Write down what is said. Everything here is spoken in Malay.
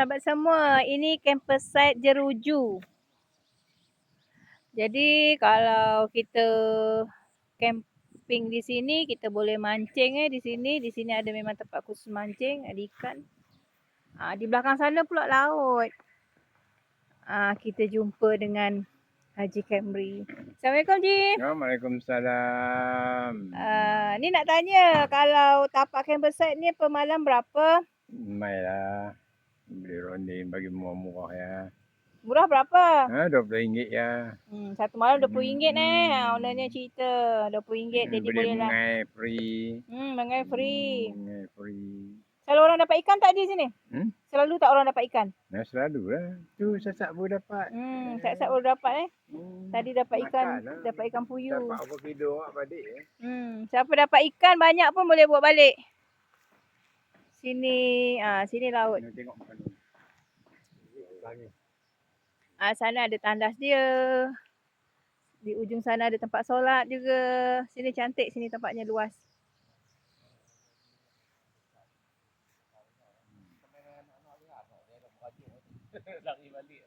sahabat semua, ini campus site Jeruju. Jadi kalau kita camping di sini, kita boleh mancing eh di sini. Di sini ada memang tempat khusus mancing, ada ikan. Ha, di belakang sana pula laut. Ha, kita jumpa dengan Haji Camry. Assalamualaikum Ji. Waalaikumsalam. Uh, ni nak tanya kalau tapak campus site ni per malam berapa? Mainlah. Beli ronde bagi murah-murah ya. Murah berapa? Ha, RM20 ya. Hmm, satu malam RM20 eh. Hmm. Ha, ownernya cerita RM20 jadi boleh boleh lah. mengai free. Hmm, mengai free. Hmm, Mengai free. Selalu orang dapat ikan tak di sini? Hmm? Selalu tak orang dapat ikan? Nah, selalu lah. Tu sasak pun dapat. Hmm, sat-sat baru dapat eh. Hmm. Tadi dapat ikan, lah. dapat ikan puyuh. Dapat apa kilo awak balik eh. Hmm, siapa dapat ikan banyak pun boleh buat balik. Sini, ah sini laut. Kena tengok. Ah sana ada tandas dia. Di ujung sana ada tempat solat juga. Sini cantik, sini tempatnya luas. Lari balik.